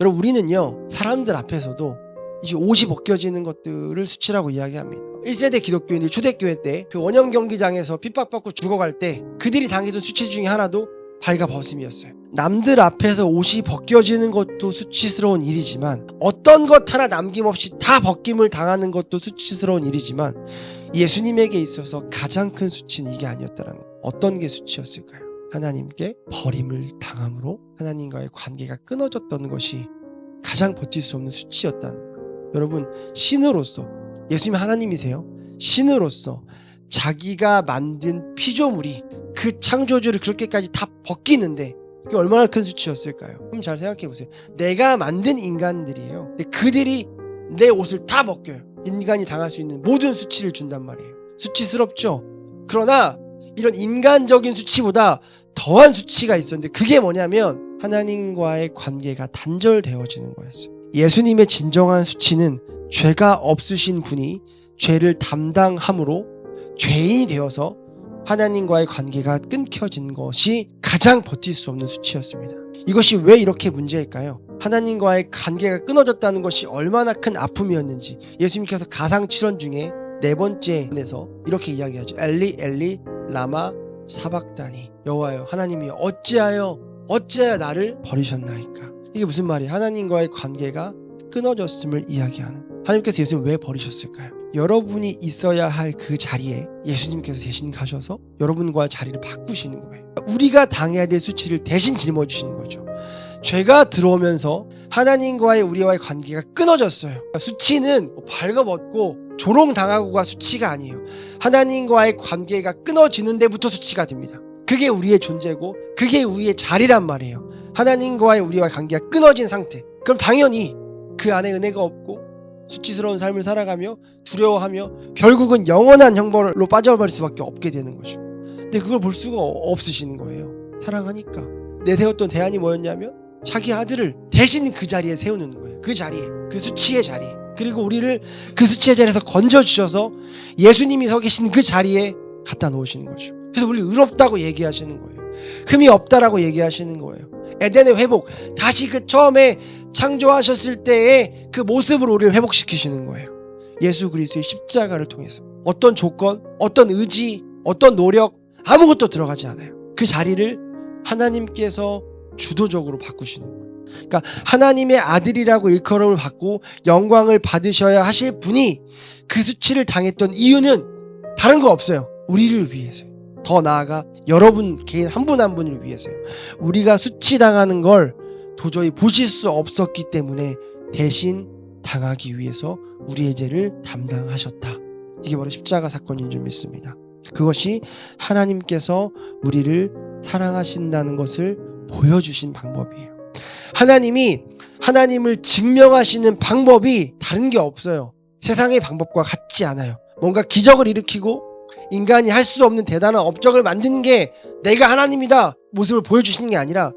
여러분 우리는요 사람들 앞에서도 이제 옷이 벗겨지는 것들을 수치라고 이야기합니다. 1세대 기독교인들 초대교회 때 그 원형 경기장에서 핍박받고 죽어갈 때 그들이 당했던 수치 중에 하나도 발가 벗음이었어요. 남들 앞에서 옷이 벗겨지는 것도 수치스러운 일이지만 어떤 것 하나 남김없이 다 벗김을 당하는 것도 수치스러운 일이지만 예수님에게 있어서 가장 큰 수치는 이게 아니었다라는. 어떤 게 수치였을까요? 하나님께 버림을 당함으로 하나님과의 관계가 끊어졌던 것이 가장 버틸 수 없는 수치였다는 거예요. 여러분 신으로서 예수님 하나님이세요. 신으로서 자기가 만든 피조물이 그 창조주를 그렇게까지 다 벗기는데 그게 얼마나 큰 수치였을까요? 그럼 잘 생각해 보세요. 내가 만든 인간들이에요. 그들이 내 옷을 다 벗겨요. 인간이 당할 수 있는 모든 수치를 준단 말이에요. 수치스럽죠. 그러나 이런 인간적인 수치보다 더한 수치가 있었는데 그게 뭐냐면 하나님과의 관계가 단절되어지는 거였어요. 예수님의 진정한 수치는 죄가 없으신 분이 죄를 담당함으로 죄인이 되어서 하나님과의 관계가 끊겨진 것이 가장 버틸 수 없는 수치였습니다. 이것이 왜 이렇게 문제일까요? 하나님과의 관계가 끊어졌다는 것이 얼마나 큰 아픔이었는지 예수님께서 가상 칠언 중에 네 번째 에서 이렇게 이야기하죠. 엘리 엘리 라마 사박다니 여호와여 하나님이 어찌하여 어찌하여 나를 버리셨나이까 이게 무슨 말이에요? 하나님과의 관계가 끊어졌음을 이야기하는 하나님께서 예수님 왜 버리셨을까요? 여러분이 있어야 할 그 자리에 예수님께서 대신 가셔서 여러분과 자리를 바꾸시는 거예요. 우리가 당해야 될 수치를 대신 짊어 주시는 거죠. 죄가 들어오면서 하나님과의 우리와의 관계가 끊어졌어요. 수치는 발가벗고 조롱당하고가 수치가 아니에요. 하나님과의 관계가 끊어지는 데부터 수치가 됩니다. 그게 우리의 존재고 그게 우리의 자리란 말이에요. 하나님과의 우리와의 관계가 끊어진 상태. 그럼 당연히 그 안에 은혜가 없고 수치스러운 삶을 살아가며 두려워하며 결국은 영원한 형벌로 빠져버릴 수밖에 없게 되는 거죠. 근데 그걸 볼 수가 없으시는 거예요. 사랑하니까. 내세웠던 대안이 뭐였냐면 자기 아들을 대신 그 자리에 세우는 거예요. 그 자리에. 그 수치의 자리에. 그리고 우리를 그 수치의 자리에서 건져주셔서 예수님이 서 계신 그 자리에 갖다 놓으시는 거죠. 그래서 우리 의롭다고 얘기하시는 거예요. 흠이 없다라고 얘기하시는 거예요. 에덴의 회복. 다시 그 처음에 창조하셨을 때의 그 모습으로 우리를 회복시키시는 거예요. 예수 그리스도의 십자가를 통해서. 어떤 조건, 어떤 의지, 어떤 노력, 아무것도 들어가지 않아요. 그 자리를 하나님께서 주도적으로 바꾸시는 거예요. 그러니까 하나님의 아들이라고 일컬음을 받고 영광을 받으셔야 하실 분이 그 수치를 당했던 이유는 다른 거 없어요. 우리를 위해서요. 더 나아가 여러분 개인 한분한 분을 위해서요. 우리가 수치당하는 걸 도저히 보실 수 없었기 때문에 대신 당하기 위해서 우리의 죄를 담당하셨다. 이게 바로 십자가 사건인 줄 믿습니다. 그것이 하나님께서 우리를 사랑하신다는 것을 보여주신 방법이에요. 하나님이 하나님을 증명하시는 방법이 다른 게 없어요. 세상의 방법과 같지 않아요. 뭔가 기적을 일으키고 인간이 할 수 없는 대단한 업적을 만드는 게 내가 하나님이다 모습을 보여주시는 게 아니라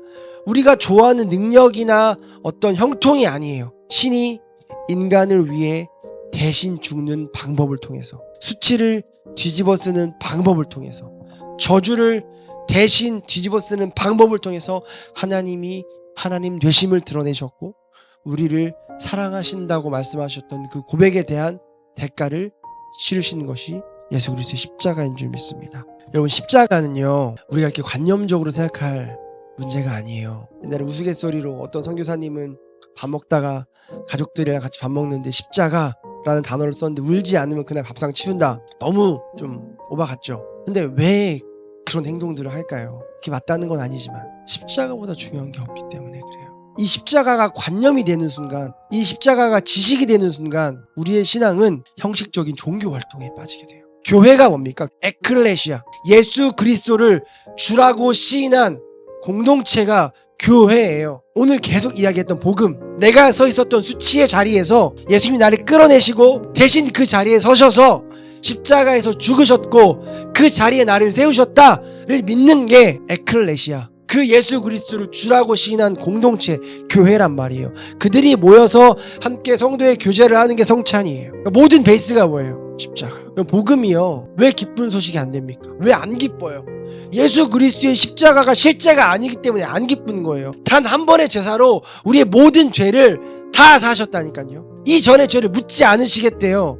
우리가 좋아하는 능력이나 어떤 형통이 아니에요. 신이 인간을 위해 대신 죽는 방법을 통해서 수치를 뒤집어 쓰는 방법을 통해서 저주를 대신 뒤집어 쓰는 방법을 통해서 하나님이 하나님 되심을 드러내셨고 우리를 사랑하신다고 말씀하셨던 그 고백에 대한 대가를 치르신 것이 예수 그리스도의 십자가인 줄 믿습니다. 여러분 십자가는요 우리가 이렇게 관념적으로 생각할 문제가 아니에요. 옛날에 우스갯소리로 어떤 선교사님은 밥 먹다가 가족들이랑 같이 밥 먹는데 십자가라는 단어를 썼는데 울지 않으면 그날 밥상 치운다. 너무 좀 오바 같죠. 근데 왜 그런 행동들을 할까요? 그게 맞다는 건 아니지만 십자가보다 중요한 게 없기 때문에 그래요. 이 십자가가 관념이 되는 순간, 이 십자가가 지식이 되는 순간 우리의 신앙은 형식적인 종교 활동에 빠지게 돼요. 교회가 뭡니까? 에클레시아. 예수 그리스도를 주라고 시인한 공동체가 교회예요. 오늘 계속 이야기했던 복음. 내가 서 있었던 수치의 자리에서 예수님이 나를 끌어내시고 대신 그 자리에 서셔서 십자가에서 죽으셨고 그 자리에 나를 세우셨다를 믿는 게 에클레시아. 그 예수 그리스도를 주라고 시인한 공동체 교회란 말이에요. 그들이 모여서 함께 성도의 교제를 하는 게 성찬이에요. 그러니까 모든 베이스가 뭐예요? 십자가. 복음이요. 왜 기쁜 소식이 안 됩니까? 왜 안 기뻐요? 예수 그리스도의 십자가가 실제가 아니기 때문에 안 기쁜 거예요. 단 한 번의 제사로 우리의 모든 죄를 다 사셨다니까요. 이 전에 죄를 묻지 않으시겠대요.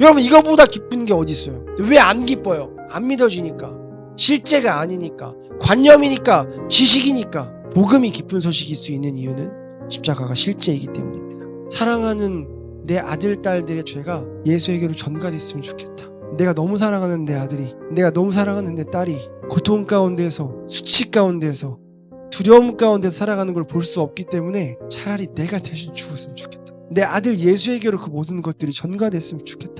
여러분 이거보다 기쁜 게 어디 있어요? 왜 안 기뻐요? 안 믿어지니까. 실제가 아니니까. 관념이니까. 지식이니까. 복음이 기쁜 소식일 수 있는 이유는 십자가가 실제이기 때문입니다. 사랑하는 내 아들 딸들의 죄가 예수에게로 전가됐으면 좋겠다. 내가 너무 사랑하는 내 아들이, 내가 너무 사랑하는 내 딸이 고통 가운데서 수치 가운데서 두려움 가운데서 살아가는 걸 볼 수 없기 때문에 차라리 내가 대신 죽었으면 좋겠다. 내 아들 예수에게로 그 모든 것들이 전가됐으면 좋겠다.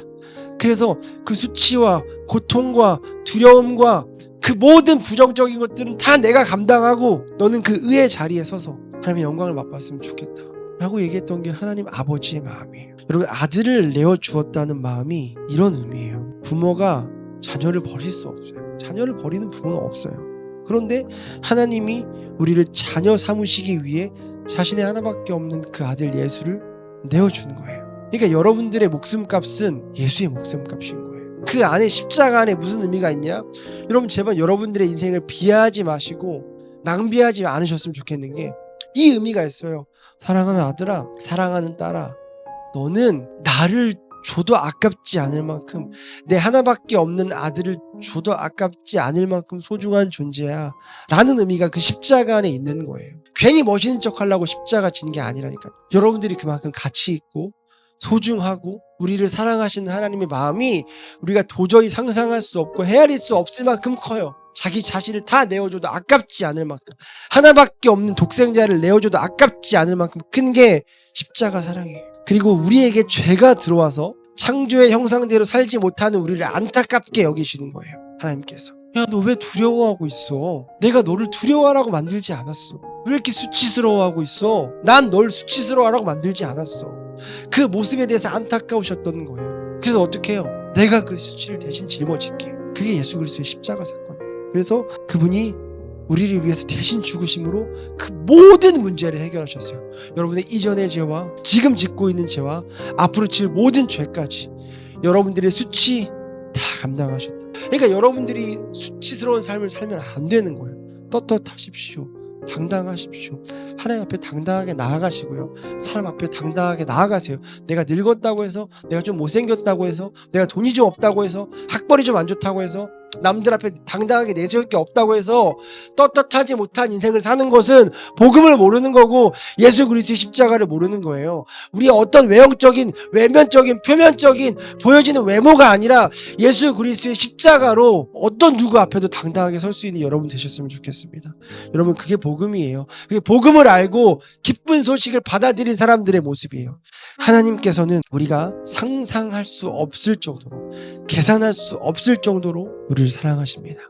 그래서 그 수치와 고통과 두려움과 그 모든 부정적인 것들은 다 내가 감당하고 너는 그 의의 자리에 서서 하나님의 영광을 맛봤으면 좋겠다. 라고 얘기했던 게 하나님 아버지의 마음이에요. 여러분 아들을 내어 주었다는 마음이 이런 의미예요. 부모가 자녀를 버릴 수 없어요. 자녀를 버리는 부모는 없어요. 그런데 하나님이 우리를 자녀 삼으시기 위해 자신의 하나밖에 없는 그 아들 예수를 내어 주는 거예요. 그러니까 여러분들의 목숨값은 예수의 목숨값인 거예요. 그 안에 십자가 안에 무슨 의미가 있냐? 여러분 제발 여러분들의 인생을 비하하지 마시고 낭비하지 않으셨으면 좋겠는 게 이 의미가 있어요. 사랑하는 아들아, 사랑하는 딸아, 너는 나를 줘도 아깝지 않을 만큼 내 하나밖에 없는 아들을 줘도 아깝지 않을 만큼 소중한 존재야. 라는 의미가 그 십자가 안에 있는 거예요. 괜히 멋있는 척 하려고 십자가 진 게 아니라니까. 여러분들이 그만큼 가치 있고 소중하고 우리를 사랑하시는 하나님의 마음이 우리가 도저히 상상할 수 없고 헤아릴 수 없을 만큼 커요. 자기 자신을 다 내어줘도 아깝지 않을 만큼 하나밖에 없는 독생자를 내어줘도 아깝지 않을 만큼 큰 게 십자가 사랑이에요. 그리고 우리에게 죄가 들어와서 창조의 형상대로 살지 못하는 우리를 안타깝게 여기시는 거예요. 하나님께서. 야, 너 왜 두려워하고 있어? 내가 너를 두려워하라고 만들지 않았어. 왜 이렇게 수치스러워하고 있어? 난 널 수치스러워하라고 만들지 않았어. 그 모습에 대해서 안타까우셨던 거예요. 그래서 어떻게 해요? 내가 그 수치를 대신 짊어질게. 그게 예수 그리스도의 십자가 사건. 그래서 그분이 우리를 위해서 대신 죽으심으로 그 모든 문제를 해결하셨어요. 여러분의 이전의 죄와 지금 짓고 있는 죄와 앞으로 질 모든 죄까지 여러분들의 수치 다 감당하셨다. 그러니까 여러분들이 수치스러운 삶을 살면 안 되는 거예요. 떳떳하십시오. 당당하십시오. 하나님 앞에 당당하게 나아가시고요. 사람 앞에 당당하게 나아가세요. 내가 늙었다고 해서, 내가 좀 못생겼다고 해서, 내가 돈이 좀 없다고 해서, 학벌이 좀 안 좋다고 해서, 남들 앞에 당당하게 내세울 게 없다고 해서 떳떳하지 못한 인생을 사는 것은 복음을 모르는 거고 예수 그리스도의 십자가를 모르는 거예요. 우리의 어떤 외형적인 외면적인 표면적인 보여지는 외모가 아니라 예수 그리스도의 십자가로 어떤 누구 앞에도 당당하게 설 수 있는 여러분 되셨으면 좋겠습니다. 여러분 그게 복음이에요. 그게 복음을 알고 기쁜 소식을 받아들인 사람들의 모습이에요. 하나님께서는 우리가 상상할 수 없을 정도로 계산할 수 없을 정도로 우리를 사랑하십니다.